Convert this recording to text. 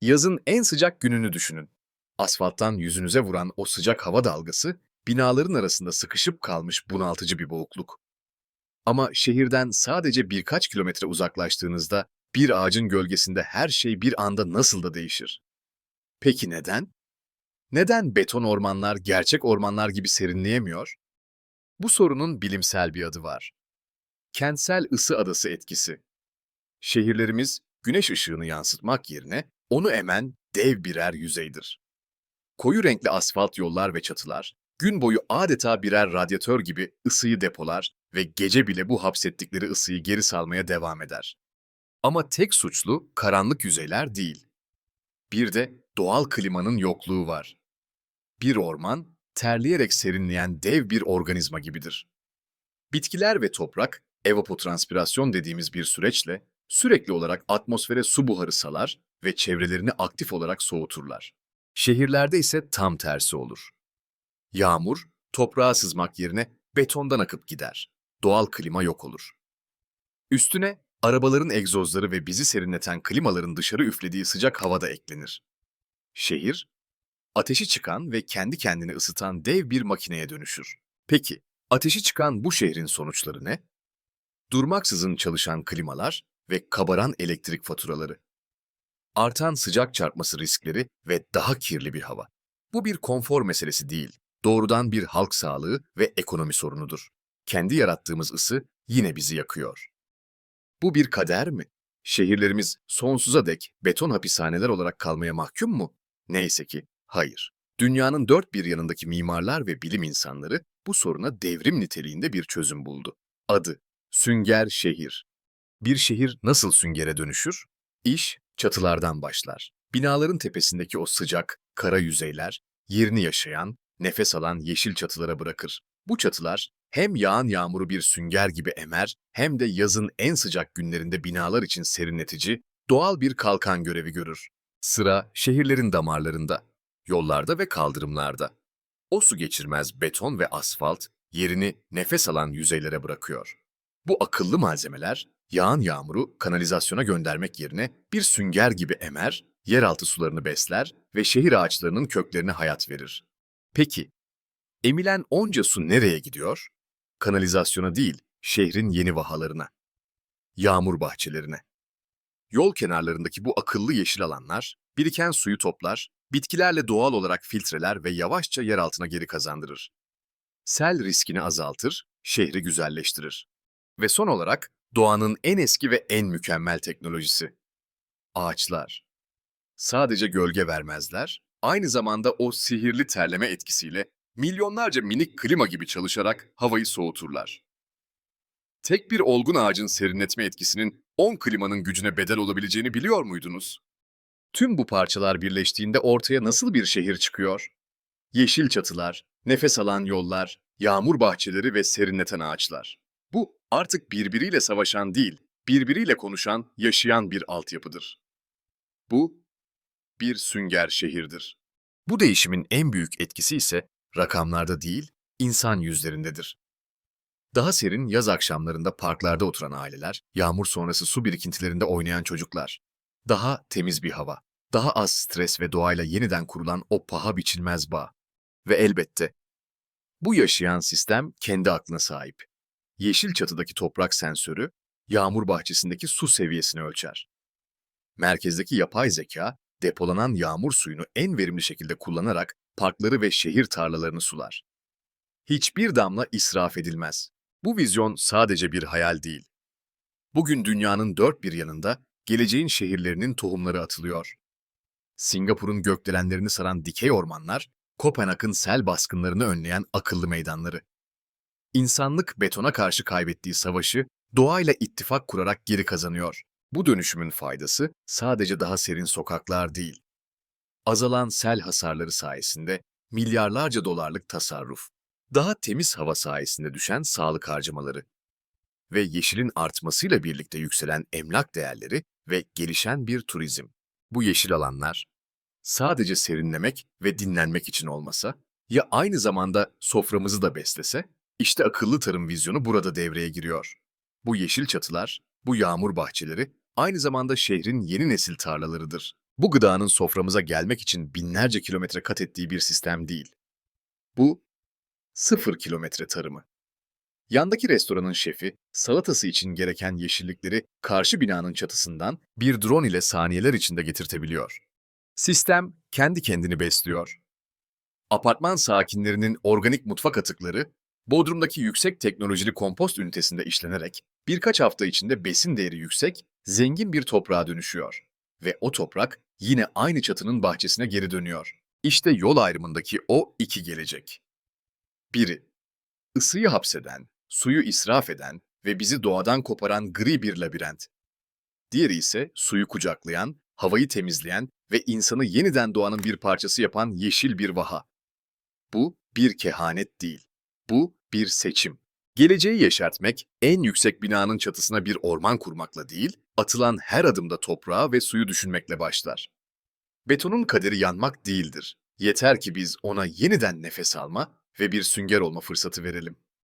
Yazın en sıcak gününü düşünün. Asfalttan yüzünüze vuran o sıcak hava dalgası, binaların arasında sıkışıp kalmış bunaltıcı bir boğukluk. Ama şehirden sadece birkaç kilometre uzaklaştığınızda bir ağacın gölgesinde her şey bir anda nasıl da değişir. Peki neden? Neden beton ormanlar gerçek ormanlar gibi serinleyemiyor? Bu sorunun bilimsel bir adı var. Kentsel ısı adası etkisi. Şehirlerimiz güneş ışığını yansıtmak yerine onu emen dev birer yüzeydir. Koyu renkli asfalt yollar ve çatılar, gün boyu adeta birer radyatör gibi ısıyı depolar ve gece bile bu hapsettikleri ısıyı geri salmaya devam eder. Ama tek suçlu karanlık yüzeyler değil. Bir de doğal klimanın yokluğu var. Bir orman, terleyerek serinleyen dev bir organizma gibidir. Bitkiler ve toprak, evapotranspirasyon dediğimiz bir süreçle sürekli olarak atmosfere su buharı salar ve çevrelerini aktif olarak soğuturlar. Şehirlerde ise tam tersi olur. Yağmur, toprağa sızmak yerine betondan akıp gider. Doğal klima yok olur. Üstüne arabaların egzozları ve bizi serinleten klimaların dışarı üflediği sıcak hava da eklenir. Şehir, ateşi çıkan ve kendi kendini ısıtan dev bir makineye dönüşür. Peki, ateşi çıkan bu şehrin sonuçları ne? Durmaksızın çalışan klimalar ve kabaran elektrik faturaları. Artan sıcak çarpması riskleri ve daha kirli bir hava. Bu bir konfor meselesi değil, doğrudan bir halk sağlığı ve ekonomi sorunudur. Kendi yarattığımız ısı yine bizi yakıyor. Bu bir kader mi? Şehirlerimiz sonsuza dek beton hapishaneler olarak kalmaya mahkum mu? Neyse ki hayır. Dünyanın dört bir yanındaki mimarlar ve bilim insanları bu soruna devrim niteliğinde bir çözüm buldu. Adı Sünger Şehir. Bir şehir nasıl süngere dönüşür? İş çatılardan başlar. Binaların tepesindeki o sıcak, kara yüzeyler, yerini yaşayan, nefes alan yeşil çatılara bırakır. Bu çatılar hem yağan yağmuru bir sünger gibi emer, hem de yazın en sıcak günlerinde binalar için serinletici, doğal bir kalkan görevi görür. Sıra şehirlerin damarlarında, yollarda ve kaldırımlarda. O su geçirmez beton ve asfalt yerini nefes alan yüzeylere bırakıyor. Bu akıllı malzemeler yağan yağmuru kanalizasyona göndermek yerine bir sünger gibi emer, yeraltı sularını besler ve şehir ağaçlarının köklerine hayat verir. Peki, emilen onca su nereye gidiyor? Kanalizasyona değil, şehrin yeni vahalarına. Yağmur bahçelerine. Yol kenarlarındaki bu akıllı yeşil alanlar, biriken suyu toplar, bitkilerle doğal olarak filtreler ve yavaşça yer altına geri kazandırır. Sel riskini azaltır, şehri güzelleştirir. Ve son olarak doğanın en eski ve en mükemmel teknolojisi. Ağaçlar. Sadece gölge vermezler, aynı zamanda o sihirli terleme etkisiyle milyonlarca minik klima gibi çalışarak havayı soğuturlar. Tek bir olgun ağacın serinletme etkisinin 10 klimanın gücüne bedel olabileceğini biliyor muydunuz? Tüm bu parçalar birleştiğinde ortaya nasıl bir şehir çıkıyor? Yeşil çatılar, nefes alan yollar, yağmur bahçeleri ve serinleten ağaçlar. Artık birbiriyle savaşan değil, birbiriyle konuşan, yaşayan bir altyapıdır. Bu bir sünger şehirdir. Bu değişimin en büyük etkisi ise rakamlarda değil, insan yüzlerindedir. Daha serin yaz akşamlarında parklarda oturan aileler, yağmur sonrası su birikintilerinde oynayan çocuklar. Daha temiz bir hava, daha az stres ve doğayla yeniden kurulan o paha biçilmez bağ. Ve elbette bu yaşayan sistem kendi aklına sahip. Yeşil çatıdaki toprak sensörü, yağmur bahçesindeki su seviyesini ölçer. Merkezdeki yapay zeka, depolanan yağmur suyunu en verimli şekilde kullanarak parkları ve şehir tarlalarını sular. Hiçbir damla israf edilmez. Bu vizyon sadece bir hayal değil. Bugün dünyanın dört bir yanında geleceğin şehirlerinin tohumları atılıyor. Singapur'un gökdelenlerini saran dikey ormanlar, Kopenhag'ın sel baskınlarını önleyen akıllı meydanları. İnsanlık betona karşı kaybettiği savaşı doğayla ittifak kurarak geri kazanıyor. Bu dönüşümün faydası sadece daha serin sokaklar değil. Azalan sel hasarları sayesinde milyarlarca dolarlık tasarruf, daha temiz hava sayesinde düşen sağlık harcamaları ve yeşilin artmasıyla birlikte yükselen emlak değerleri ve gelişen bir turizm. Bu yeşil alanlar sadece serinlemek ve dinlenmek için olmasa, ya aynı zamanda soframızı da beslese, işte akıllı tarım vizyonu burada devreye giriyor. Bu yeşil çatılar, bu yağmur bahçeleri aynı zamanda şehrin yeni nesil tarlalarıdır. Bu gıdanın soframıza gelmek için binlerce kilometre kat ettiği bir sistem değil. Bu sıfır kilometre tarımı. Yandaki restoranın şefi, salatası için gereken yeşillikleri karşı binanın çatısından bir drone ile saniyeler içinde getirtebiliyor. Sistem kendi kendini besliyor. Apartman sakinlerinin organik mutfak atıkları, Bodrum'daki yüksek teknolojili kompost ünitesinde işlenerek birkaç hafta içinde besin değeri yüksek, zengin bir toprağa dönüşüyor. Ve o toprak yine aynı çatının bahçesine geri dönüyor. İşte yol ayrımındaki o iki gelecek. Biri, ısıyı hapseden, suyu israf eden ve bizi doğadan koparan gri bir labirent. Diğeri ise suyu kucaklayan, havayı temizleyen ve insanı yeniden doğanın bir parçası yapan yeşil bir vaha. Bu bir kehanet değil. Bu bir seçim. Geleceği yeşertmek, en yüksek binanın çatısına bir orman kurmakla değil, atılan her adımda toprağı ve suyu düşünmekle başlar. Betonun kaderi yanmak değildir. Yeter ki biz ona yeniden nefes alma ve bir sünger olma fırsatı verelim.